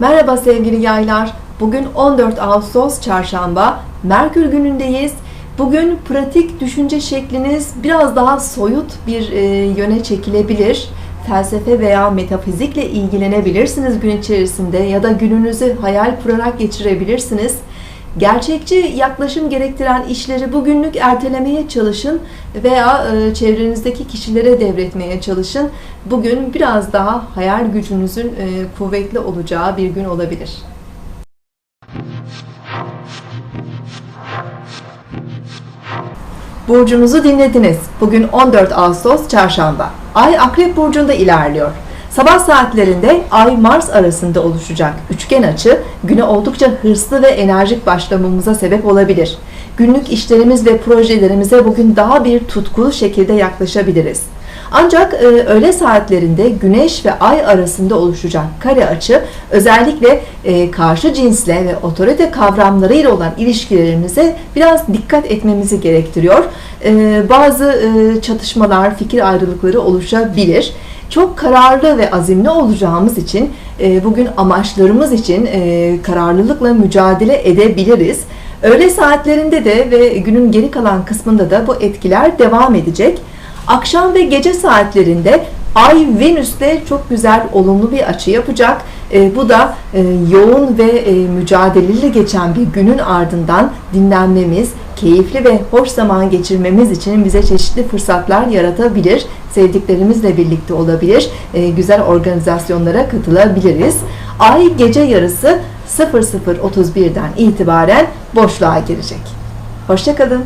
Merhaba sevgili yaylar. Bugün 14 Ağustos Çarşamba. Merkür günündeyiz. Bugün pratik düşünce şekliniz biraz daha soyut bir e, yöne çekilebilir. Felsefe veya metafizikle ilgilenebilirsiniz gün içerisinde ya da gününüzü hayal kurarak geçirebilirsiniz. Gerçekçi yaklaşım gerektiren işleri bugünlük ertelemeye çalışın veya e, çevrenizdeki kişilere devretmeye çalışın. Bugün biraz daha hayal gücünüzün e, kuvvetli olacağı bir gün olabilir. Burcunuzu dinlediniz. Bugün 14 Ağustos Çarşamba. Ay Akrep Burcu'nda ilerliyor. Sabah saatlerinde Ay-Mars arasında oluşacak üçgen açı güne oldukça hırslı ve enerjik başlamamıza sebep olabilir. Günlük işlerimiz ve projelerimize bugün daha bir tutkulu şekilde yaklaşabiliriz. Ancak e, öğle saatlerinde Güneş ve Ay arasında oluşacak kare açı özellikle e, karşı cinsle ve otorite kavramlarıyla olan ilişkilerimize biraz dikkat etmemizi gerektiriyor. E, bazı e, çatışmalar, fikir ayrılıkları oluşabilir. Çok kararlı ve azimli olacağımız için e, bugün amaçlarımız için e, kararlılıkla mücadele edebiliriz. Öğle saatlerinde de ve günün geri kalan kısmında da bu etkiler devam edecek. Akşam ve gece saatlerinde Ay Venüs'te çok güzel olumlu bir açı yapacak. E, bu da e, yoğun ve e, mücadeleli geçen bir günün ardından dinlenmemiz, keyifli ve hoş zaman geçirmemiz için bize çeşitli fırsatlar yaratabilir. Sevdiklerimizle birlikte olabilir. E, güzel organizasyonlara katılabiliriz. Ay gece yarısı 00.31'den itibaren boşluğa girecek. Hoşçakalın.